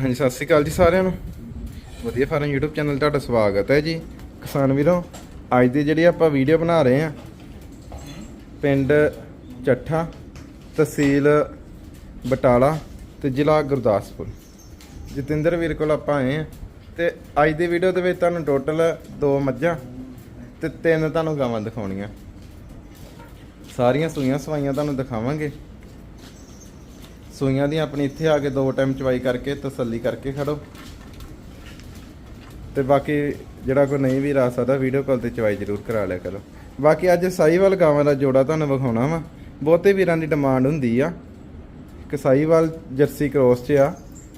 ਹਾਂਜੀ, ਸਤਿ ਸ਼੍ਰੀ ਅਕਾਲ ਜੀ ਸਾਰਿਆਂ ਨੂੰ। ਵਧੀਆ ਫਾਰਮ YouTube ਚੈਨਲ ਤੁਹਾਡਾ ਸਵਾਗਤ ਹੈ ਜੀ। ਕਿਸਾਨ ਵੀਰੋ, ਅੱਜ ਦੀ ਜਿਹੜੀ ਆਪਾਂ ਵੀਡੀਓ ਬਣਾ ਰਹੇ ਆ ਪਿੰਡ ਚੱਠਾ, ਤਹਿਸੀਲ ਬਟਾਲਾ ਤੇ ਜ਼ਿਲ੍ਹਾ ਗੁਰਦਾਸਪੁਰ। ਜਤਿੰਦਰ ਵੀਰ ਕੋਲ ਆਪਾਂ ਆਏ ਆ ਤੇ ਅੱਜ ਦੀ ਵੀਡੀਓ ਦੇ ਵਿੱਚ ਤੁਹਾਨੂੰ ਟੋਟਲ ਦੋ ਮੱਝਾਂ ਤੇ ਤਿੰਨ ਤੁਹਾਨੂੰ ਗਾਵਾਂ ਦਿਖਾਉਣੀਆਂ। ਸਾਰੀਆਂ ਸੂਈਆਂ ਸਵਾਈਆਂ ਤੁਹਾਨੂੰ ਦਿਖਾਵਾਂਗੇ। ਸੂਈਆਂ ਦੀ ਆਪਣੀ ਇੱਥੇ ਆ ਕੇ ਦੋ ਟਾਈਮ ਚਵਾਈ ਕਰਕੇ ਤਸੱਲੀ ਕਰਕੇ ਖੜੋ। ਤੇ ਬਾਕੀ ਜਿਹੜਾ ਕੋਈ ਨਹੀਂ ਵੀ ਰਾ ਸਕਦਾ ਵੀਡੀਓ ਕਾਲ ਤੇ ਚਵਾਈ ਜ਼ਰੂਰ ਕਰਾ ਲਿਆ ਕਰੋ। ਬਾਕੀ ਅੱਜ ਸਾਈਵਾਲ ਗਾਵਾਂ ਦਾ ਜੋੜਾ ਤੁਹਾਨੂੰ ਵਿਖਾਉਣਾ ਵਾ। ਬਹੁਤੇ ਵੀਰਾਂ ਦੀ ਡਿਮਾਂਡ ਹੁੰਦੀ ਆ ਕਿ ਸਾਈਵਾਲ ਜਰਸੀ ਕ੍ਰੋਸ 'ਚ ਆ।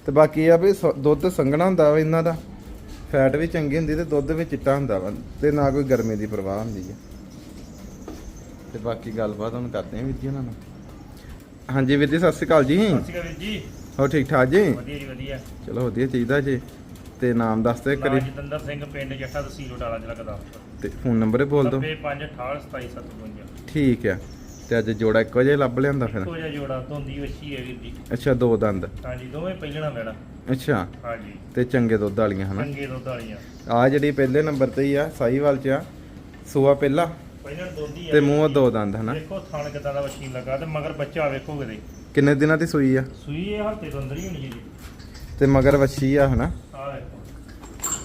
ਤੇ ਬਾਕੀ ਇਹ ਆ ਵੀ ਸ- ਦੁੱਧ ਸੰਘਣਾ ਹੁੰਦਾ ਵਾ ਇਹਨਾਂ ਦਾ। ਫੈਟ ਵੀ ਚੰਗੀ ਹੁੰਦੀ ਤੇ ਦੁੱਧ ਵੀ ਚਿੱਟਾ ਹੁੰਦਾ ਵਾ। ਤੇ ਨਾ ਕੋਈ ਗਰਮੀ ਦੀ ਪਰਵਾਹ ਹੁੰਦੀ ਆ। ਤੇ ਬਾਕੀ ਗੱਲਬਾਤ ਹੁਣ ਕਰਦੇ ਹਾਂ ਵੀਰ ਜੀ ਉਹਨਾਂ ਨਾਲ। ਹਾਂਜੀ ਵੀਰ ਜੀ ਸਤਿ ਸ਼੍ਰੀ ਅਕਾਲ ਜੀ। ਸਤਿ ਸ਼੍ਰੀ ਅਕਾਲ ਵੀਰ ਜੀ। ਹੋ ਠੀਕ ਠਾਕ ਜੀ? ਵਧੀਆ ਜੀ ਵਧੀਆ। ਚਲੋ ਵਧੀਆ ਚਾਹੀਦਾ ਜੀ। ਤੇ ਨਾਮ ਦੱਸ ਦਿਓ ਕਰੀ ਜਤਿੰਦਰ ਸਿੰਘ ਪਿੰਡ ਜੱਟਾ ਤਹਿਸੀਲ ਉਟਾਲਾ ਜ਼ਿਲ੍ਹਾ ਗੁਰਦਾਸਪੁਰ। ਤੇ ਫੋਨ ਨੰਬਰ ਬੋਲ ਦਿਓ। 9568277752 ਠੀਕ ਹੈ ਤੇ ਅੱਜ ਜੋੜਾ ਇੱਕੋ ਜਿਹਾ ਲੱਭ ਲਿਆਂਦਾ ਫਿਰ? ਇੱਕੋ ਜਿਹਾ ਜੋੜਾ ਧੁੰਦੀ ਵੱਛੀ ਹੈ ਵੀਰ ਜੀ। ਅੱਛਾ ਦੋ ਦੰਦ। ਹਾਂਜੀ ਦੋਵੇਂ ਪਹਿਲਣਾ ਮੈਡਮ ਅੱਛਾ। ਹਾਂਜੀ। ਤੇ ਚੰਗੇ ਦੁੱਧ ਵਾਲੀਆਂ ਹਨਾ? ਚੰਗੇ ਦੁੱਧ ਵਾਲੀਆਂ। ਆ ਜਿਹੜੀ ਪਹਿਲੇ ਨੰਬਰ ਤੇ ਹੀ ਆ ਸਾਈਵਾਲ ਚ ਆ। ਸੂਆ ਪਹਿਲਾ? ਪਹਿਲਣ ਦੋਂਦੀ ਤੇ ਮੂੰਹ ਦੋ ਦੰਦ ਹਨਾ? ਦੇਖੋ ਥਣ ਕਿਦਾਂ ਦਾ ਵੱਛੀ ਲੱਗਾ ਤੇ ਮਗਰ ਬੱਚਾ ਵੇਖੋ ਕਿਤੇ। ਕਿੰਨੇ ਦਿਨਾਂ ਦੀ ਸੂਈ ਆ? ਸੂਈ ਇਹ ਹਫ਼ਤੇ ਤੋਂ ਅੰਦਰ ਹੀ ਹੋਣੀ ਹੈ ਜੀ। ਤੇ ਮਗਰ ਵੱਛੀ ਆ ਹਨਾ? ਵੇਖੋ।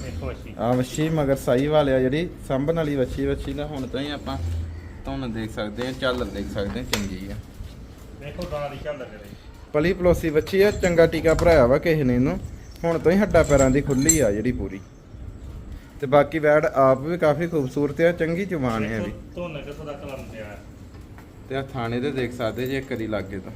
ਦੇਖੋ ਵੱਛੀ। ਆ ਵੱਛੀ ਮਗਰ ਸਾਈਵਾਲ ਆ ਜਿਹੜੀ ਸੰਭਣ ਵਾਲੀ ਵੱਛੀ ਵੱਛੀ ਦਾ ਹੁਣ ਤਾਂ ਹੀ ਆਪਾਂ ਤੁਹਾਨੂੰ ਦੇਖ ਸਕਦੇ ਆ ਚੱਲ ਦੇਖ ਸਕਦੇ ਆ ਚੰਗੀ ਆ। ਦੇਖੋ ਗਾਂ ਦੀ ਚੱਲ ਕਰੇ ਪਲੀ ਪਲੋਸੀ ਬੱਚੀ ਆ ਚੰਗਾ ਟੀਕਾ ਭਰਾਇਆ ਵਾ ਕਿਸੇ ਨੇ ਇਹਨੂੰ। ਹੁਣ ਤੋਂ ਹੀ ਹੱਡਾ ਪੈਰਾਂ ਦੀ ਖੁੱਲੀ ਆ ਜਿਹੜੀ ਪੂਰੀ। ਤੇ ਬਾਕੀ ਵੈੜ ਆਪ ਵੀ ਕਾਫੀ ਖੂਬਸੂਰਤ ਆ ਚੰਗੀ ਜਵਾਨ ਹੈ ਵੀ। ਧੁੰਨ ਕਿਥੋਂ ਦਾ ਕਲਮ ਤੇ ਆ ਤੇ ਆ ਥਾਣੇ ਤੇ ਦੇਖ ਸਕਦੇ ਜੇ ਕਦੀ ਲੱਗੇ ਤਾਂ।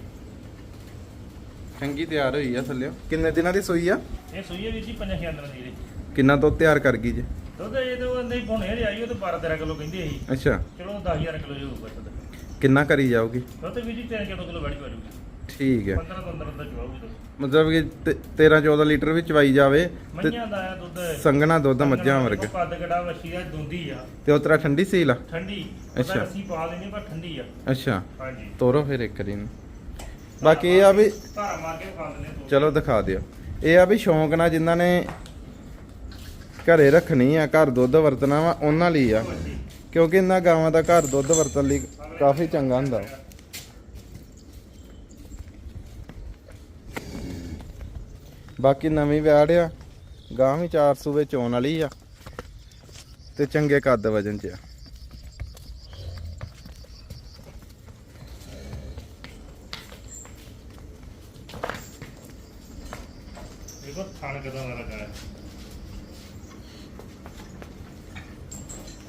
ਚੰਗੀ ਤਿਆਰ ਹੋਈ ਆ ਥੱਲੇ ਕਿੰਨੇ ਦਿਨਾਂ ਦੀ ਸੂਈ ਆ? ਇਹ ਸੂਈ ਹੈ ਵੀਰ ਜੀ ਪੰਜਾਂ ਛਿਆਂ ਦਿਨਾਂ ਦੀ ਕਿੰਨਾ ਦੁੱਧ ਤਿਆਰ ਕਰ ਗਈ ਜੇ? ਦੁੱਧ ਇਹ ਤਾਂ ਨਹੀਂ ਭੁਣੇ ਲਿਆਈ ਉਹ ਤਾਂ 12 13 ਕਿਲੋ ਕਹਿੰਦੇ ਸੀ ਅੱਛਾ। ਚਲੋ 10000 ਕਿਲੋ ਜੋ ਹੋਊਗਾ ਦੁੱਧ। ਕਿੰਨਾ ਕਰੀ ਜਾਊਗੀ? ਦੁੱਧ ਵੀ ਜੀ 13 ਕਿਲੋ ਕਿਲੋ ਵੜੀ ਪਾਜੂਗੀ ਠੀਕ ਹੈ। 15 ਤੋਂ ਅੰਦਰ ਅੰਦਰ ਚਵਾਉਗੀ ਦੁੱਧ। ਮਤਲਬ ਕਿ 13 14 ਲੀਟਰ ਵੀ ਚਵਾਈ ਜਾਵੇ ਤੇ ਮਈਆਂ ਦਾ ਆ ਦੁੱਧ ਮੱਝਾਂ ਵਰਗਾ। ਕੱਦ ਗੜਾ ਵੱਛੀ ਆ ਦੁੰਦੀ ਆ। ਤੇ ਉਤਰਾ ਠੰਡੀ ਸੀਲ ਆ? ਠੰਡੀ। ਅੱਛਾ। ਅੱਛਾ। ਅਸੀਂ ਪਾ ਲੈਨੇ ਪਰ ਠੰਡੀ ਆ। ਅੱਛਾ। ਹਾਂਜੀ। ਤੋਰੋ ਫਿਰ ਇੱਕ ਵਾਰੀ ਨੂੰ ਬਾਕੀ ਇਹ ਆ ਵੀ ਧਾਰਾ ਮਾਰ ਕੇ ਖਾ ਲੈਨੇ ਦੋ ਚਲੋ ਦਿਖਾ ਦਿਓ। ਇਹ ਆ ਵੀ ਸ਼ੌਂਕ ਨਾਲ ਜਿਨ੍ਹਾਂ ਨੇ ਘਰੇ ਰੱਖਣੀ ਆ ਘਰ ਦੁੱਧ ਵਰਤਣਾ ਵਾ ਉਹਨਾਂ ਲਈ ਆ। ਕਿਉਂਕਿ ਇਹਨਾਂ ਗਾਵਾਂ ਦਾ ਘਰ ਦੁੱਧ ਵਰਤਣ ਲਈ ਕਾਫੀ ਚੰਗਾ ਹੁੰਦਾ। ਬਾਕੀ ਨਵੀਂ ਵੈੜ ਆ। ਗਾਂ ਵੀ 400 ਵਿੱਚ ਆਉਣ ਵਾਲੀ ਆ। ਤੇ ਚੰਗੇ ਕੱਦ ਵਜਨ ਚ ਆ। ਦੇਖੋ ਥਣ ਕਿਦਾਂ ਦਾ ਲੱਗਾ ਹੈ।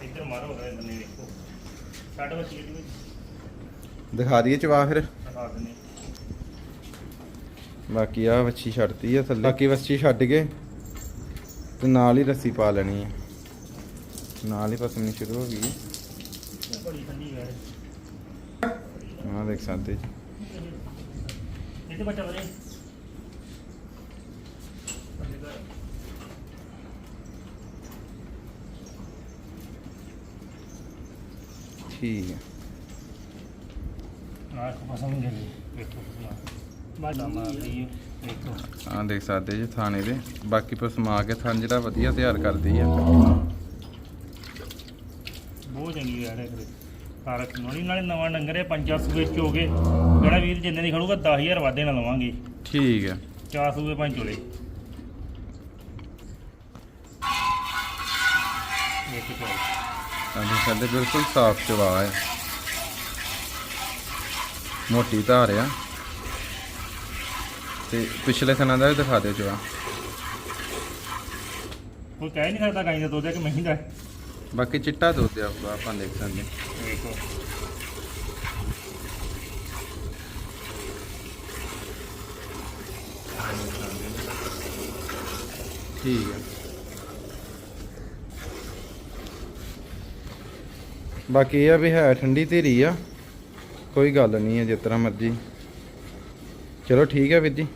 ਇੱਧਰ ਮਾਰੋ ਗਏ ਬੰਨੇ ਦੇਖੋ। ਛੱਡ ਵੱਛੀ ਦੀ ਦਿਖਾ ਦਈਏ ਚਵਾ ਫਿਰ। ਬਾਕੀ ਆ ਵੱਛੀ ਛੱਡਤੀ ਆ ਥੱਲੇ। ਬਾਕੀ ਵੱਛੀ ਛੱਡ ਕੇ ਤੇ ਨਾਲ ਹੀ ਰੱਸੀ ਪਾ ਲੈਣੀ ਆ। ਨਾਲ ਹੀ ਪਸਮਣੀ ਸ਼ੁਰੂ ਹੋ ਗਈ। ਬੜੀ ਠੰਡੀ ਹੈ ਆ ਦੇਖ ਸਕਦੇ ਜੀ ਇੱਥੇ ਬੱਚਾ ਬਰੇ ਠੀਕ ਹੈ ਆ ਪਸੰਦ ਗਈ। ਦੇਖੋ। ਮਾਰਦੀ ਦੇਖੋ। ਆ ਦੇਖ ਸਕਦੇ ਜੀ ਥਾਣੇ ਦੇ। ਬਾਕੀ ਪਸਮਾ ਕੇ ਥਾਂ ਜਿਹੜਾ ਵਧੀਆ ਤਿਆਰ ਕਰਦੀ ਆ। ਬਹੁਤ ਚੰਗੀ ਹੈ ਕਰੇ। ਸਾਰਾ ਖਨੋਣੀ ਨਾਲੇ ਨਵਾਂ ਡੰਗਰੇ ਪੰਜਾ ਸੂਏ ਚ ਹੋ ਗਏ ਜਿਹੜਾ ਵੀਰ ਜਿੰਨੇ ਦੀ ਖੜੂਗਾ 10000 ਵਾਧੇ ਨਾਲ ਲਵਾਂਗੇ। ਠੀਕ ਹੈ ਚਾਰ ਸੂਏ ਪੰਜ ਚੋਲੇ। ਦੇਖੋ ਚਲੋ। ਸਕਦੇ ਬਿਲਕੁਲ ਸਾਫ਼ ਚਵਾ ਹੈ ਮੋਟੀ ਧਾਰ ਆ। ਤੇ ਪਿਛਲੇ ਥਣਾ ਦਾ ਵੀ ਦਿਖਾ ਦਿਓ ਚਵਾ ਕੋਈ ਕਹਿ ਨਹੀਂ ਸਕਦਾ ਗਾਈ ਦਾ ਦੁੱਧ ਹੈ ਕਿ ਮਹੀਂ ਦਾ ਹੈ। ਬਾਕੀ ਚਿੱਟਾ ਦੁੱਧ ਆ ਆਪਾਂ ਦੇਖ ਸਕਦੇ ਹਾਂ। ਦੇਖੋ। ਠੀਕ ਹੈ। ਬਾਕੀ ਇਹ ਆ ਵੀ ਹੈ ਠੰਡੀ ਧੀਰੀ ਆ। ਕੋਈ ਗੱਲ ਨਹੀਂ ਹੈ ਜਿਸ ਤਰ੍ਹਾਂ ਮਰਜ਼ੀ। ਚਲੋ ਠੀਕ ਹੈ ਵੀਰ ਜੀ।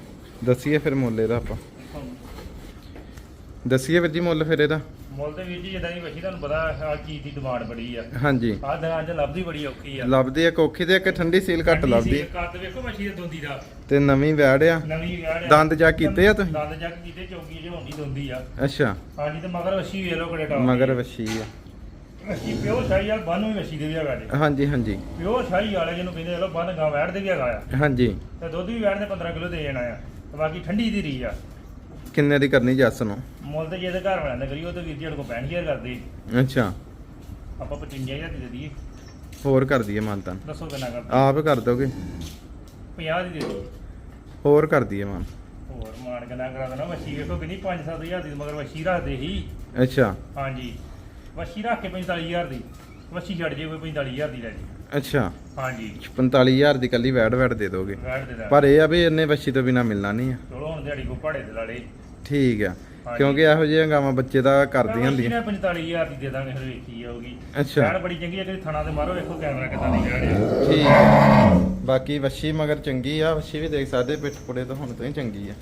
ਦੱਸੀਏ ਫਿਰ ਮੁੱਲ ਇਹਦਾ ਆਪਾਂ। ਦੱਸੀਏ ਵੀਰ ਜੀ ਮੁੱਲ ਫਿਰ ਇਹਦਾ। ਮੁੱਲ ਤੇ ਵੀਰ ਜੀ ਜਿੱਦਾਂ ਦੀ ਵਸ਼ੀ ਤੁਹਾਨੂੰ ਪਤਾ ਆ ਚੀਜ਼ ਦੀ ਡਿਮਾਂਡ ਬੜੀ ਆ। ਹਾਂਜੀ। ਆਹ ਦੁਕਾਨ 'ਚ ਲੱਭਦੀ ਬੜੀ ਔਖੀ ਆ। ਲੱਭਦੀ ਆ ਕੋਖੀ ਤੇ ਇੱਕ ਠੰਡੀ ਸੀਲ ਘੱਟ ਲੱਭਦੀ ਕੱਦ ਵੇਖੋ ਵਸ਼ੀ ਦੇ ਦੋਂਦੀ ਦਾ। ਤੇ ਨਵੀਂ ਵੈੜ ਆ? ਨਵੀਂ ਵਿਆਹ ਆ। ਦੰਦ ਚੈੱਕ ਕੀਤੇ ਆ ਤੁਸੀਂ? ਦੰਦ ਚੱਕ ਕੀਤੇ ਚੌਕੀ ਜਿਹੀ ਹੁੰਦੀ ਦੋਂਦੀ ਆ। ਅੱਛਾ। ਹਾਂਜੀ ਤੇ ਮਗਰ ਵਸ਼ੀ ਵੇਖ ਲਓ ਕਿਹੜੇ ਟਾਪ ਮਗਰ ਵੱਛੀ ਆ। ਵਸ਼ੀ ਪਿਓ ਸ਼ਾਹੀ ਵਾਲ ਬੰਨ ਵੀ ਵਸ਼ੀ ਦੇ ਵੀ ਹੈਗਾ ਜੀ। ਹਾਂਜੀ ਹਾਂਜੀ। ਪਿਓ ਸ਼ਾਹੀ ਵਾਲੇ ਜਿਹਨੂੰ ਕਹਿੰਦੇ ਲੋ ਬੰਨ ਗਾਂ ਵੈੜ ਦੇ ਵੀ ਹੈਗਾ ਆ। ਹਾਂਜੀ। ਤੇ ਦੁੱਧ ਵੀ ਵੈੜ ਨੇ 15 ਕਿਲੋ ਦੇ ਜਾਣਾ ਆ। ਤੇ ਬਾਕੀ ਠੰਡੀ ਦੀ ਰੀ ਆ। ਕਿੰਨੇ ਦੀ ਕਰਨੀ ਜੱਸ ਨੂੰ? ਮੁੱਲ ਤੇ ਜਿਹਦੇ ਘਰ ਵਾਲਿਆਂ ਦਾ ਕਰੀਓ ਤੇ ਵੀਰ ਜੀ ਸਾਡੇ ਕੋਲ 65000 ਕਰਦੇ। ਅੱਛਾ। ਆਪਾਂ 55000 ਦੀ ਦੇ ਦਈਏ। ਹੋਰ ਕਰ ਦਈਏ ਮਾਨਤਨ ਦੱਸੋ ਕਿੰਨਾ ਕਰਦੇ ਆਪ ਕਰ ਦੋਗੇ? 50 ਦੀ ਦੇ ਦਿਓ ਹੋਰ ਕਰ ਦਈਏ ਮਾਨ ਹੋਰ ਮਾਨ ਕਿੰਨਾ ਕਰਾ ਦੇਣਾ? ਵਸ਼ੀ ਵੇਖੋ ਕਿੰਨੀ 5-7000 ਦੀ ਮਗਰ ਵਸ਼ੀ ਰੱਖਦੇ ਸੀ। ਅੱਛਾ। ਹਾਂਜੀ। ਵਸ਼ੀ ਰੱਖ ਕੇ 45000 ਦੀ। ਵਸ਼ੀ ਛੱਡ ਜੇ ਕੋਈ 45000 ਦੀ ਲੈ ਜੀ ਅੱਛਾ। ਹਾਂਜੀ। 45000 ਦੀ ਕੱਲੀ ਵੈੜ ਵੈੜ ਦੇ ਦੋਗੇ। ਵੈੜ ਦੇ ਦਾ ਪਰ ਇਹ ਆ ਵੀ ਇੰਨੇ ਵੱਛੀ ਤੋਂ ਬਿਨਾ ਮਿਲਣਾ ਨਹੀਂ ਆ। ਚਲੋ ਹੁਣ ਦਿਹਾੜੀ ਕੋ ਭਾੜੇ ਦੇ ਲਾਲੇ ਠੀਕ ਆ। ਕਿਉਂਕਿ ਇਹੋ ਜਿਹੀਆਂ ਗਾਵਾਂ ਬੱਚੇ ਦਾ ਕਰਦੀਆਂ ਹੁੰਦੀਆਂ। 45000 ਦੀ ਦੇ ਦਾਂਗੇ ਫਿਰ ਵੇਖੀ ਜਾਊਗੀ। ਅੱਛਾ। ਵੈੜ ਬੜੀ ਚੰਗੀ ਹੈ ਕਿ ਥਣਾ ਤੇ ਮਾਰੋ ਵੇਖੋ ਕੈਮਰਾ ਕਿੱਦਾਂ ਦੀ ਵੈੜ ਹੈ ਠੀਕ ਆ। ਬਾਕੀ ਵੱਛੀ ਮਗਰ ਚੰਗੀ ਆ ਵੱਛੀ ਵੀ ਦੇਖ ਸਕਦੇ ਪਿੱਠ ਪੁੜੇ ਤੋਂ ਹੁਣ ਤੋਂ ਹੀ ਚੰਗੀ ਆ।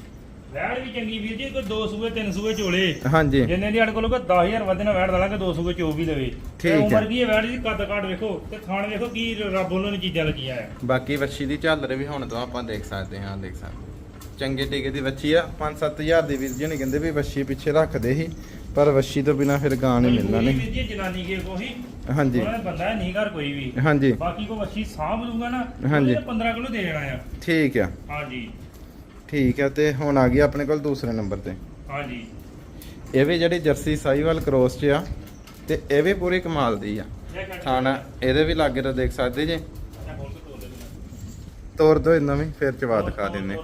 ਵੈੜ ਵੀ ਚੰਗੀ ਵੀਰ ਜੀ ਕੋਈ ਦੋ ਸੂਏ ਤਿੰਨ ਸੂਏ ਚੋਲੇ ਹਾਂਜੀ। ਜਿੰਨੇ ਦੀ ਸਾਡੇ ਕੋਲ ਕੋਈ 10000 ਵਧੇ ਨਾਲ ਵੈੜ ਦਲਾਂਗੇ ਦੋ ਸੂਏ ਚੋ ਵੀ ਲਵੇ ਠੀਕ ਹੈ। ਉਮਰ ਕੀ ਹੈ ਵੈੜ ਦੀ? ਕੱਦ ਕਾਟ ਵੇਖੋ ਤੇ ਖਾਣ ਵੇਖੋ ਕੀ ਰੱਬ ਵੱਲੋਂ ਨੇ ਚੀਜ਼ਾਂ ਲੱਗੀਆਂ ਆ। ਬਾਕੀ ਵੱਛੀ ਦੀ ਝਾਲਰ ਵੀ ਹੁਣ ਤੋਂ ਆਪਾਂ ਦੇਖ ਸਕਦੇ ਹਾਂ ਦੇਖ ਸਕਦੇ ਚੰਗੇ ਟੀਕੇ ਦੀ ਵੱਛੀ ਆ 5-7000 ਦੀ ਵੀਰ ਜੀ ਨੇ ਕਹਿੰਦੇ ਵੀ ਵੱਛੀ ਪਿੱਛੇ ਰੱਖਦੇ ਸੀ ਪਰ ਵੱਛੀ ਤੋਂ ਬਿਨਾ ਫਿਰ ਗਾਂ ਨਹੀਂ ਮਿਲਣਾ ਨਹੀਂ ਵੀਰ ਜੀ ਜਨਾਨੀ ਕੇ ਕੋਈ ਹਾਂਜੀ। ਬੰਦਾ ਨਹੀਂ ਘਰ ਕੋਈ ਵੀ। ਹਾਂਜੀ। ਬਾਕੀ ਕੋ ਵੱਛੀ ਸਾਂਭ ਲੂਗਾ ਨਾ ਹਾਂਜੀ। ਉਹਨੇ 15 ਕਿਲੋ ਦੇ ਦੇਣਾ ਆ। ਠੀਕ ਆ। ਹਾਂਜੀ। ਠੀਕ ਆ ਤੇ ਹੁਣ ਆ ਗਈ ਆਪਣੇ ਕੋਲ ਦੂਸਰੇ ਨੰਬਰ ਤੇ। ਹਾਂਜੀ। ਇਹ ਵੀ ਜਿਹੜੀ ਜਰਸੀ ਸਾਈਵਾਲ ਕ੍ਰੋਸ 'ਚ ਆ ਤੇ ਇਹ ਵੀ ਪੂਰੀ ਕਮਾਲ ਦੀ ਆ। ਥਾਣਾ ਇਹਦੇ ਵੀ ਲਾਗੇ ਤਾਂ ਦੇਖ ਸਕਦੇ ਜੇ। ਤੋਰ ਦੋ ਇਹਨਾਂ ਵੀ ਫਿਰ ਚਵਾ ਦਿਖਾ ਦਿੰਨੇ।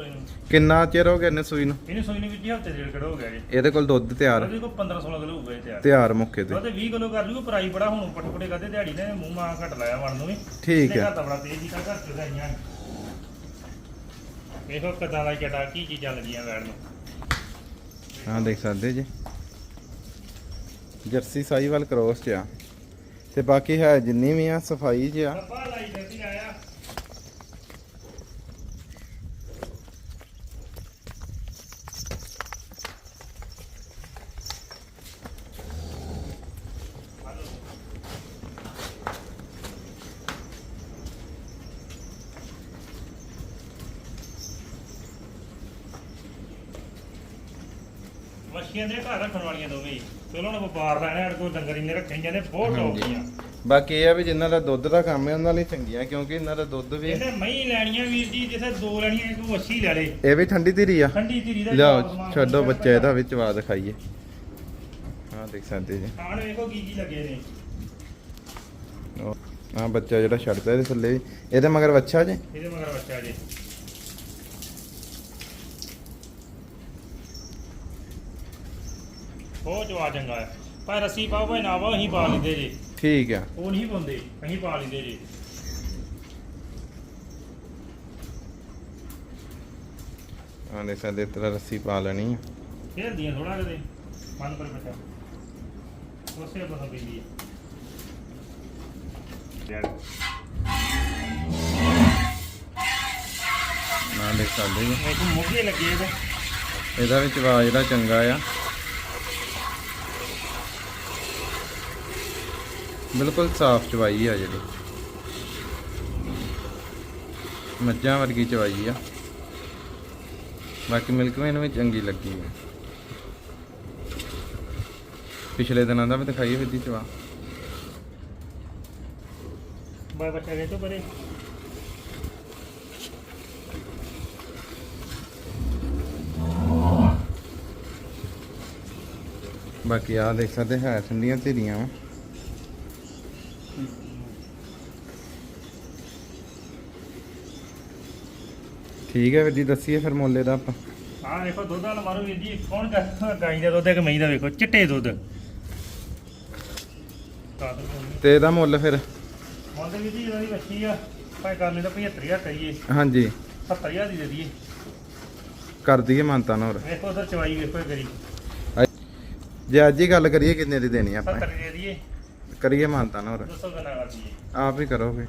ਕਿੰਨਾ ਚਿਰ ਹੋ ਗਿਆ ਇਹਨੇ ਸੂਈ ਨੂੰ? ਇਹਨੂੰ ਸੋਈ ਨੂੰ ਵੀ ਹਫ਼ਤੇ ਡੇਢ ਕਿਲੋ ਹੋ ਗਿਆ ਜੀ। ਇਹਦੇ ਕੋਲ ਦੁੱਧ ਤਿਆਰ। ਉਹਦੇ ਕੋਲ 15 16 ਕਿਲੋ ਹੋ ਗਏ ਤਿਆਰ। ਤਿਆਰ ਮੁੱਕੇ ਤੇ। ਉਹਦੇ 20 ਕਿਲੋ ਕਰ ਲੂਗਾ ਪ੍ਰਾਈ ਬੜਾ ਹੁਣ ਪਟ ਪਟੇ ਕਰਦੇ ਦਿਹਾੜੀ ਨੇ ਮੂੰਹ ਮਾਂ ਘਟ ਲਾਇਆ ਵਣ ਨੂੰ ਵੀ। ਠੀਕ ਹੈ। ਘਰ ਦਾ ਬੜਾ ਤੇਜ਼ ਕੀਤਾ ਘਰ ਚ ਗਾਈਆਂ ਵੇਖੋ ਕਦਾਂ ਦਾ ਜਟਾ ਕੀ ਚੀਜ਼ਾਂ ਲੱਗੀਆਂ ਵੈਣ ਨੂੰ। ਹਾਂ ਦੇਖ ਸਕਦੇ ਜੀ। ਜਰਸੀ ਸਾਈਵਾਲ ਕ੍ਰੋਸ 'ਚ ਆ। ਤੇ ਬਾਕੀ ਹੈ ਜਿੰਨੀ ਵੀ ਆ ਸਫ਼ਾਈ 'ਚ ਆ ਅੱਬਾ ਲਾਈ ਜਾਂਦੀ ਆਇਆ ਮੱਛੀਆਂ ਦੇ ਘਰ ਰੱਖਣ ਵਾਲੀਆਂ ਦੋਵੇਂ। ਹੀ। ਚਲੋ ਹੁਣ ਵਪਾਰ ਲੈਣਾ ਸਾਡੇ ਕੋਲ ਡੰਗਰ ਇੰਨੇ ਰੱਖੇ ਜਾਂਦੇ ਬਹੁਤ ਹਾਂਜੀ। ਟੌਪੀਆਂ ਬਾਕੀ ਇਹ ਆ ਵੀ ਜਿਨ੍ਹਾਂ ਦਾ ਦੁੱਧ ਦਾ ਕੰਮ ਹੈ ਉਹਨਾਂ ਲਈ ਚੰਗੀਆਂ ਕਿਉਂਕਿ ਇਹਨਾਂ ਦਾ ਦੁੱਧ ਵੀ ਇਹਨੇ ਮਹੀਂ ਲੈਣੀਆਂ ਵੀਰ ਜੀ ਜਿੱਥੇ ਦੋ ਲੈਣੀਆਂ ਇੱਕ ਵੱਛੀ ਲੈ ਲੇ। ਇਹ ਵੀ ਠੰਡੀ ਧੀਰੀ ਆ। ਠੰਡੀ ਧੀਰੀ ਦਾ ਲਿਆਓ ਛੱਡੋ ਬੱਚਾ ਇਹਦਾ ਵਿੱਚ ਵਾ ਦਿਖਾਈਏ ਹਾਂ ਦੇਖ ਸਕਦੇ ਜੀ। ਖਾਣ ਵੇਖੋ ਕੀ ਕੀ ਲੱਗੇ ਨੇ। ਹਾਂ ਬੱਚਾ ਜਿਹੜਾ ਛੱਡਦਾ ਇਹਦੇ ਥੱਲੇ ਵੀ। ਇਹਦੇ ਮਗਰ ਬੱਚਾ ਜੇ? ਇਹਦੇ ਮਗਰ ਬੱਚਾ ਜੀ। ਬਹੁਤ ਜਵਾ ਚੰਗਾ ਹੈ। ਪਰ ਰੱਸੀ ਪਾਓ ਭਾਈ ਨਾ ਪਾਓ ਅਸੀਂ ਪਾ ਲੈਂਦੇ ਜੀ। ਠੀਕ ਆ। ਉਹ ਨਹੀਂ ਪਾਉਂਦੇ ਅਸੀਂ ਪਾ ਲੈਂਦੇ ਜੀ। ਸਕਦੇ ਇਸ ਤਰ੍ਹਾਂ ਰੱਸੀ ਪਾ ਲੈਣੀ ਆ। ਖੇਲਦੀਆਂ ਥੋੜਾ ਕਿਤੇ ਮਨ ਪਰ ਬੱਚਾ ਉਸੇ ਬਸ ਪੈਂਦੀ ਹੈ ਯਾਰ ਸਕਦੇ ਜੀ ਇੱਕ ਮੁੱਗੇ ਲੱਗੇ ਇਹਦੇ। ਵਾ ਜਿਹੜਾ ਚੰਗਾ ਆ। ਬਿਲਕੁਲ ਸਾਫ਼ ਚਵਾਈ ਆ ਜਿਹੜੀ। ਮੱਝਾਂ ਵਰਗੀ ਚਵਾਈ ਆ। ਬਾਕੀ ਮਿਲਕ ਮੈਨੂੰ ਵੀ ਚੰਗੀ ਲੱਗੀ ਆ। ਪਿਛਲੇ ਦਿਨਾਂ ਦਾ ਵੀ ਦਿਖਾਈਏ ਵਿੱਦੀ ਚਵਾ। ਬਾਈ ਬੱਚਾ ਗਏ ਤੋਂ ਪਰੇ। ਬਾਕੀ ਆ ਦੇਖ ਸਕਦੇ ਹੈ ਠੰਡੀਆਂ ਧੀਰੀਆਂ ਵਾ। ਠੀਕ ਹੈ ਵੀਰ ਜੀ ਦੱਸੀਏ ਫਿਰ ਮੁੱਲੇ ਦਾ ਆਪਾਂ। ਆਹ ਦੇਖੋ ਦੁੱਧ ਵਾਲਾ ਮਾਰੋ ਵੀਰ ਜੀ ਕੌਣ ਕਰਦਾ ਗਾਈ ਦਾ ਦੁੱਧ ਹੈ ਕਿ ਮਹੀਂ ਦਾ ਵੇਖੋ ਚਿੱਟੇ ਦੁੱਧ। ਤਾਂ ਇਹਦਾ ਮੁੱਲ ਫਿਰ? ਮੁੰਡੇ ਵੀਰ ਜੀ ਇਹਦੀ ਵੱਛੀ ਆ। ਭਾਵੇਂ ਕਰ ਲੈਂਦਾ 75000 ਕਰੀਏ। ਹਾਂਜੀ। 70000 ਦੀ ਦੇ ਦਈਏ। ਕਰ ਦਈਏ ਮਾਨਤਾ ਹੋਰ। ਵੇਖੋ ਉਧਰ ਚਵਾਈ ਵੇਖੋ ਇਹ ਕਰੀ ਜੇ ਅੱਜ ਹੀ ਗੱਲ ਕਰੀਏ ਕਿੰਨੇ ਦੀ ਦੇਣੀ ਆਪਾਂ? 70 ਦੇ ਦਈਏ। ਕਰੀਏ ਮਾਨਤਾ ਹੋਰ। ਦੱਸੋ ਕਿੰਨਾ ਕਰ ਦਈਏ। ਆਪ ਹੀ ਕਰੋਗੇ।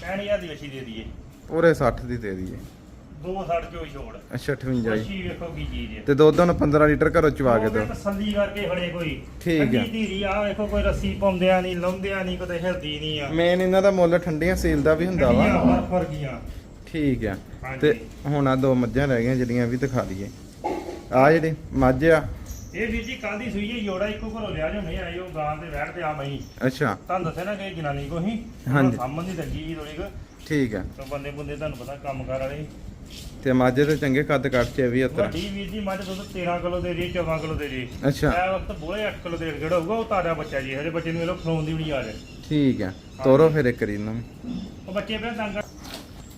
65000 ਦੀ ਵੱਛੀ ਦੇ ਦਈਏ। ਪੂਰੇ 60 ਦੀ ਦੇ ਦਈਏ। ਦੋ ਸੜ ਚੋ ਛੋੜ। ਅੱਛਾ 58 ਜੀ। ਅੱਛੀ ਵੇਖੋ ਕੀ ਚੀਜ਼ ਹੈ। ਤੇ ਦੁੱਧ ਨੂੰ 15 ਲੀਟਰ ਘਰੋਂ ਚਵਾ ਕੇ ਵੀ ਦਿਓ ਤਸੱਲੀ ਕਰਕੇ ਫੜੇ ਕੋਈ। ਠੀਕ ਹੈ। ਠੰਡੀ ਧੀਰੀ ਆ ਵੇਖੋ ਕੋਈ ਰੱਸੀ ਪਾਉਂਦਿਆਂ ਨਹੀਂ ਲਾਉਂਦਿਆਂ ਨਹੀਂ ਕਿਤੇ ਹਿਲਦੀ ਨਹੀਂ ਆ। ਮੇਨ ਇਹਨਾਂ ਦਾ ਮੁੱਲ ਠੰਡੀਆਂ ਸੀਲ ਦਾ ਵੀ ਹੁੰਦਾ ਵਾ। ਠੰਡੀਆਂ ਫਰ ਗਈਆਂ ਠੀਕ ਆ। ਹਾਂਜੀ। ਤੇ ਹੁਣ ਆ ਦੋ ਮੱਝਾਂ ਰਹਿ ਗਈਆਂ ਜਿਹੜੀਆਂ ਵੀ ਦਿਖਾ ਦਈਏ। ਆ ਜਿਹੜੀ ਮੱਝ ਆ। ਇਹ ਵੀਰ ਜੀ ਕੱਲ ਦੀ ਸੂਈ ਹੈ? ਜੋੜਾ ਇੱਕੋ ਘਰੋਂ ਲਿਆ ਜੋ ਨਹੀਂ ਆਈ ਉਹ ਗਾਂ ਤੇ ਬੈਠ ਤੇ ਆ ਮਈ ਅੱਛਾ। ਤੁਹਾਨੂੰ ਦੱਸਿਆ ਨਾ ਕਿ ਇਹ ਜਨਾਨੀ ਕੋ ਹੀ। ਹਾਂਜੀ। ਸਾਹਮਣ ਦੀ ਲੱਗੀ ਜੀ ਥੋੜੀ ਕੁ। ਠੀਕ ਆ। ਤੇ ਬੰਦੇ ਬੰਦੇ ਤੁਹਾਨੂੰ ਪਤਾ ਕੰਮ ਕਰ ਵਾਲੇ। ਤੇ ਮੱਝ ਦੇ ਚੰਗੇ ਕੱਦ ਕੱਟ ਚ ਵੀ ਉਤਰ ਵੱਡੀ ਵੀਰ ਜੀ ਮੱਝ ਦੁੱਧ 13 ਕਿਲੋ ਦੇ ਜੀ 14 ਕਿਲੋ ਦੇ ਜੀ ਅੱਛਾ। ਇਹ ਵਕਤ ਬੋਲੇ 8 ਕਿਲੋ ਦੇ ਜਿਹੜਾ ਹੋਊਗਾ ਉਹ ਤਾਜ਼ਾ ਬੱਚਾ ਜੀ ਹਜੇ ਬੱਚੇ ਨੂੰ ਵੇਲੋ ਖਲੋਣ ਦੀ ਵੀ ਨਹੀਂ ਆ ਰਿਹਾ। ਠੀਕ ਆ ਤੋਰੋ ਫਿਰ ਇੱਕ ਰੀ ਇਹਨਾਂ ਨੂੰ। ਉਹ ਬੱਚੇ ਪਿਆ ਦੰਗ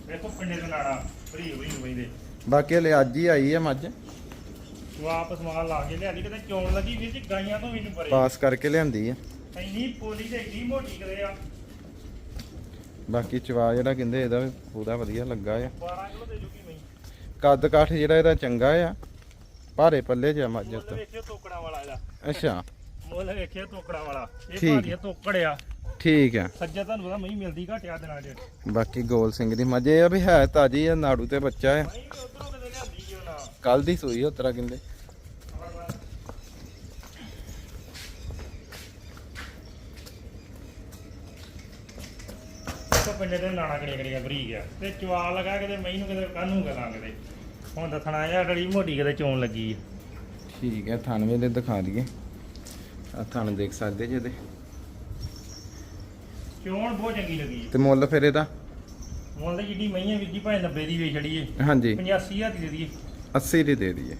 ਵੇਖੋ ਪਿੰਡੇ ਦੇ ਨਾੜਾ ਭਰੀ ਹੋਈ ਹੋਈ ਦੇ। ਬਾਕੀ ਹਲੇ ਅੱਜ ਹੀ ਆਈ ਆ ਮੱਝ। ਵਾਪਸ ਮਾਲ ਲਾ ਕੇ ਲਿਆਦੀ ਕਿਤੇ ਚੋਣ ਲੱਗੀ ਵੀਰ ਜੀ ਗਾਈਆਂ ਤੋਂ ਵੀ ਨਹੀਂ ਪਰੇ। ਪਾਸ ਕਰਕੇ ਲਿਆਂਦੀ ਆ। ਇੰਨੀ ਪੋਲੀ ਤੇ ਇੰਨੀ ਮੋਟੀ ਕਰੇ ਆ। ਬਾਕੀ ਚਵਾ ਜਿਹੜਾ ਕਹਿੰਦੇ ਇਹਦਾ ਵੀ ਪੂਰਾ ਵਧੀਆ ਲੱਗਾ ਆ। 12 ਕਿਲੋ ਦੇ ਜੂਗੀ ਕੱਦ ਕਾਠ ਜਿਹੜਾ ਇਹਦਾ ਚੰਗਾ ਆ ਭਾਰੇ ਪੱਲੇ ਜਿਹਾ ਮੱਝ ਮੁੱਲ ਉੱਤੇ ਵੇਖਿਓ ਤੋਕੜਾ ਵਾਲਾ ਇਹਦਾ। ਅੱਛਾ। ਮੁੱਲ ਵੇਖਿਓ ਤੋਕੜਾ ਵਾਲਾ। ਇਹ ਠੀਕ। ਭਾਰੀ ਤੋਕੜਿਆ। ਠੀਕ ਆ। ਸੱਜਾ ਤੁਹਾਨੂੰ ਪਤਾ ਮਈ ਮਿਲਦੀ ਘਟਿਆ ਦਿਨਾਂ ਚ ਬਾਕੀ ਗੋਲ ਸਿੰਘ ਦੀ ਮੱਝ ਇਹ ਆ ਵੀ ਹੈ ਤਾਜੀ ਆ ਨਾੜੂ ਤੇ ਬੱਚਾ ਆ। ਉਧਰੋਂ ਕਿਤੇ ਲਿਆਂਦੀ ਕੱਲ ਦੀ ਸੂਈ ਆ ਉਤਰਾ ਕਹਿੰਦੇ। ਦੇਖੋ ਪਿੰਡੇ ਤੇ ਨਾਣਾ ਕੜੀਆਂ ਕੜੀਆਂ ਬਰੀਕ ਆ। ਤੇ ਚਵਾ ਲਗਾ ਕਿਤੇ ਮਈ ਨੂੰ ਕਿਤੇ ਕਾਹਨੂੰ ਕਰਾਂ ਕਿਤੇ। ਹੁਣ ਦੱਸਣਾ ਜਾਂ ਡੜੀ ਮੋਟੀ ਕਿਤੇ ਚੋਣ ਲੱਗੀ ਆ। ਠੀਕ ਹੈ ਥਣ ਵੇਲੇ ਦਿਖਾ ਦਈਏ। ਆ ਥਣ ਦੇਖ ਸਕਦੇ ਜੇ ਇਹਦੇ। ਚੋਣ ਬਹੁਤ ਚੰਗੀ ਲੱਗੀ ਆ। ਤੇ ਮੁੱਲ ਫਿਰ ਇਹਦਾ? ਮੁੱਲ ਤਾਂ ਜਿੱਡੀ ਮਈ ਆ ਵੀਰ ਜੀ ਭਾਵੇਂ 90 ਦੀ ਵੇਚ ਛੜੀਏ ਹਾਂਜੀ। 85000 ਦੀ ਦੇ ਦਈਏ। 80 ਦੀ ਦੇ ਦਈਏ।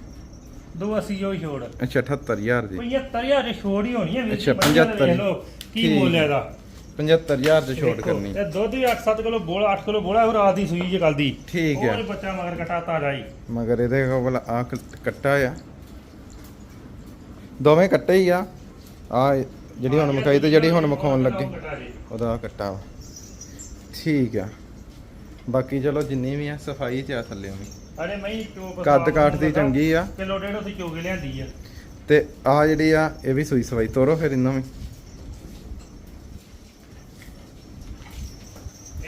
280 ਜੋ ਹੀ ਛੋੜ। ਅੱਛਾ 78000 ਦੀ। 75000 ਦੀ ਛੋੜ ਹੀ ਹੋਣੀ ਹੈ ਅੱਛਾ, ਮਈਆਂ ਦਾ 75 ਵੇਖ ਲਓ ਕੀ ਠੀਕ। ਮੁੱਲ ਹੈ ਇਹਦਾ। 75000 ਚ ਛੋਟ ਕਰਨੀ। ਤੇ ਦੁੱਧ ਵੀ 8-7 ਕਿਲੋ ਬੋਲਾ 8 ਕਿਲੋ ਬੋਲਾ ਉਹ ਰਾਤ ਦੀ ਸੂਈ ਜੇ ਕੱਲ ਦੀ ਠੀਕ ਹੈ। ਉਹ ਬੱਚਾ ਮਗਰ ਕਟਾ ਤਾਜ਼ਾ ਹੀ। ਮਗਰ ਇਹਦੇ ਕੋਲ ਆ ਕੱਟਾ ਆ। ਦੋਵੇਂ ਕੱਟੇ ਹੀ ਆ। ਆ ਜਿਹੜੀ ਹੁਣ ਮਕਾਈ ਤੇ ਜਿਹੜੀ ਹੁਣ ਮਖਾਉਣ ਲੱਗੇ। ਉਹਦਾ ਕੱਟਾ ਠੀਕ ਆ। ਬਾਕੀ ਚਲੋ ਜਿੰਨੀ ਵੀ ਆ ਸਫ਼ਾਈ ਚ ਆ ਥੱਲੇ ਵੀ ਅਰੇ ਮਈ ਚੋਕ ਕੱਦ ਕਾਠ ਦੀ ਚੰਗੀ ਆ। ਕਿਲੋ ਡੇਢ ਅਸੀਂ ਚੋਕੇ ਲਿਆਂਦੀ ਆ। ਤੇ ਆ ਜਿਹੜੀ ਆ ਇਹ ਵੀ ਸੂਈ ਸਵਾਈ ਤੋਰੋ ਫਿਰ ਇਹਨਾਂ ਵੀ।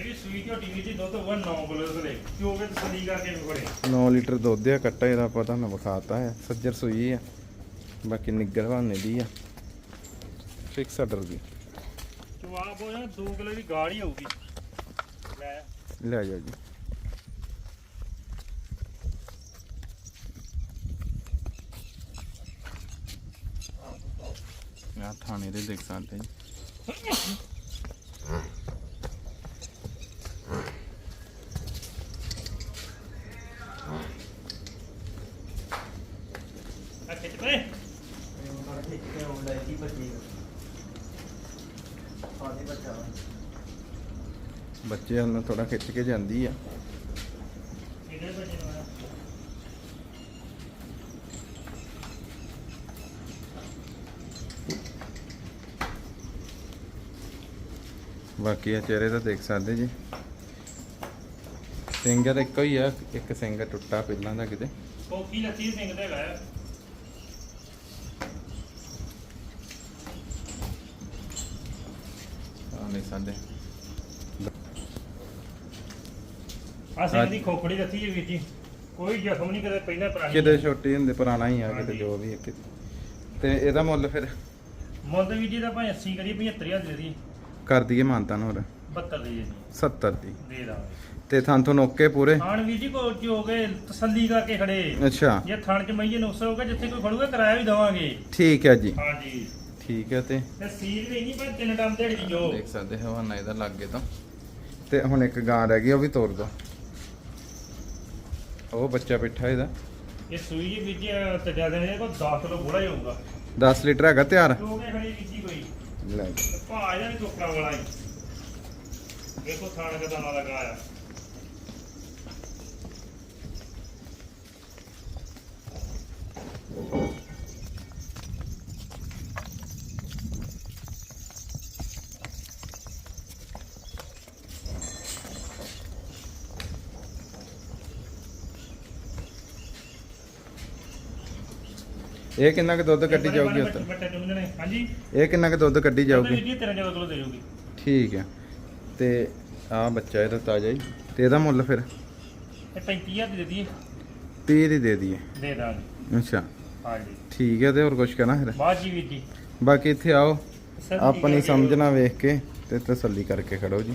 ਇਹ ਵੀ ਸੂਈ ਝੋਟੀ ਵੀ ਦੀ ਦੁੱਧ ਉਹ 9 ਕਿਲੋ ਦੇ ਚੋਕੇ ਤਸਲੀ ਕਰਕੇ ਵੀ ਬੜੇ 9 ਲੀਟਰ ਦੁੱਧ ਆ ਕੱਟਾ ਇਹਦਾ ਆਪਾਂ ਤੁਹਾਨੂੰ ਵਿਖਾਤਾ ਹੈ। ਸੱਜਰ ਸੂਈ ਆ ਬਾਕੀ ਨਿੱਗਰ ਬਹਾਨੇ ਦੀ ਆ। ਫਿਕਸ ਆਰਡਰ ਦੀ। ਜਵਾਬ ਉਹ 2 ਕਿਲੋ ਦੀ ਗਾੜ ਹੀ ਹੋਊਗੀ ਲੈ। ਲੈ ਜਾਓ ਜੀ। ਆ ਥਾਣੇ ਦੇ ਦੇਖ ਸਕਦੇ ਜੀ ਆ ਖਿੱਚ ਪਏ ਬੱਚੇ ਨਾਲ ਥੋੜਾ ਖਿੱਚ ਕੇ ਜਾਂਦੀ ਆ? ਬਾਕੀ ਆ ਚਿਹਰੇ ਦਾ ਦੇਖ ਸਕਦੇ ਜੀ ਤਾਂ ਇੱਕੋ ਹੀ ਆ ਇੱਕ ਸਿੰਘ ਟੁੱਟਾ ਪਹਿਲਾਂ ਦਾ ਕਿਤੇ ਕੋਕੀ ਲੱਤੀ ਸਿੰਘ ਦਾ ਹੈਗਾ। ਆ ਨਹੀਂ ਸਾਡੇ ਆ ਸਿੰਘ ਦੀ ਖੋਖੜੀ ਲੱਤੀ ਹੈ ਵੀਰ ਜੀ। ਕੋਈ ਜ਼ਖਮ ਨਹੀਂ ਕਦੇ ਪਹਿਲਾਂ ਪੁਰਾਣੀ ਕਿਤੇ ਛੋਟੀ ਹੁੰਦੇ ਪੁਰਾਣਾ ਹੀ ਆ ਕਿਤੇ। ਜੋ ਵੀ ਕਿਤੇ। ਤੇ ਇਹਦਾ ਮੁੱਲ ਫਿਰ? ਮੁੱਲ ਵੀਰ ਜੀ ਦਾ ਭਾਵੇਂ 80 ਕਰੀ 75000 ਦੇ ਦੀ ਕਰ ਦਈਏ ਮਾਨਤਾ ਨੂੰ ਹੋਰ? 72 ਦੀ ਜੀ। 70 ਦੀ। ਦੇ ਦਾਂਗੇ। ਤੇ ਥਾਂ ਤੋਂ ਨੋਕੇ ਪੂਰੇ? ਖਾਣ ਵੀਰ ਜੀ ਕੋ ਚ ਹੋ ਗਏ ਤਸੱਲੀ ਕਰਕੇ ਖੜੇ। ਅੱਛਾ। ਜੇ ਥਣ ਚ ਮਈਏ ਨੁਕਸ ਹੋਊਗਾ ਜਿੱਥੇ ਕੋਈ ਖੜੂਗਾ ਕਿਰਾਇਆ ਵੀ ਦਵਾਂਗੇ। ਠੀਕ ਹੈ ਜੀ। ਹਾਂਜੀ। ਠੀਕ ਹੈ ਤੇ? ਤੇ ਸੀਲ ਵੀ ਨਹੀਂ ਪਰ ਤਿੰਨ ਟਾਈਮ ਦਿਹਾੜੀ ਜੋ। ਦੇਖ ਸਕਦੇ ਹਵਾਨਾ ਇਹਦਾ ਲੱਗੇ ਤਾਂ। ਤੇ ਹੁਣ ਇੱਕ ਗਾਂ ਰਹਿ ਗਈ ਉਹ ਵੀ ਤੋੜ ਦੋ। ਉਹ ਬੱਚਾ ਬੈਠਾ ਇਹਦਾ। ਇਹ ਸੂਈ ਜੀ ਤੇ ਜ਼ਿਆਦਾ ਨੇ ਕੋ 10 ਕਿਲੋ ਬੋੜਾ ਹੀ ਹੋਊਗਾ। 10 ਲੀਟਰ ਹੈਗਾ ਤਿਆਰ। ਜੋ ਕੇ ਖੜੀ ਜੀ ਕੋਈ? ਲੈ। ਜੀ। ਭਾ ਵੀ ਟੋਕਰਾ ਵਾਲਾ ਹੀ। ਦੇਖੋ ਥਾਣ ਦਾ ਦਾਣਾ ਲੱਗਾ ਇਹ ਕਿੰਨਾ ਕੁ ਦੁੱਧ ਕੱਢੀ ਜਾਊਗੀ ਉੱਤਰ ਬੱਟੇ ਹਾਂਜੀ। ਇਹ ਕਿੰਨਾ ਕੁ ਦੁੱਧ ਕੱਢੀ ਜਾਊਗੀ? ਜੀ 13 ਕਿਲੋ ਦੇ ਜਾਊਗੀ ਠੀਕ ਹੈ। ਤੇ ਆ ਬੱਚਾ ਇਹਦਾ ਤਾਜ਼ਾ ਹੀ। ਤੇ ਇਹਦਾ ਮੁੱਲ ਫਿਰ? ਇਹ 35000 ਦੀ ਦੇ ਦਈਏ। 30 ਦੀ ਦੇ ਦਈਏ। ਦੇ ਦਾਂਗੇ। ਅੱਛਾ। ਹਾਂਜੀ। ਠੀਕ ਹੈ ਤੇ ਹੋਰ ਕੁਝ ਕਹਿਣਾ ਫਿਰ? ਬਾਅਦ ਜੀ ਵੀਰ ਜੀ। ਬਾਕੀ ਇੱਥੇ ਆਓ। ਆਪਣੀ। ਸਮਝਣਾ ਵੇਖ ਕੇ ਤੇ ਤਸੱਲੀ ਕਰਕੇ ਖੜੋ ਜੀ।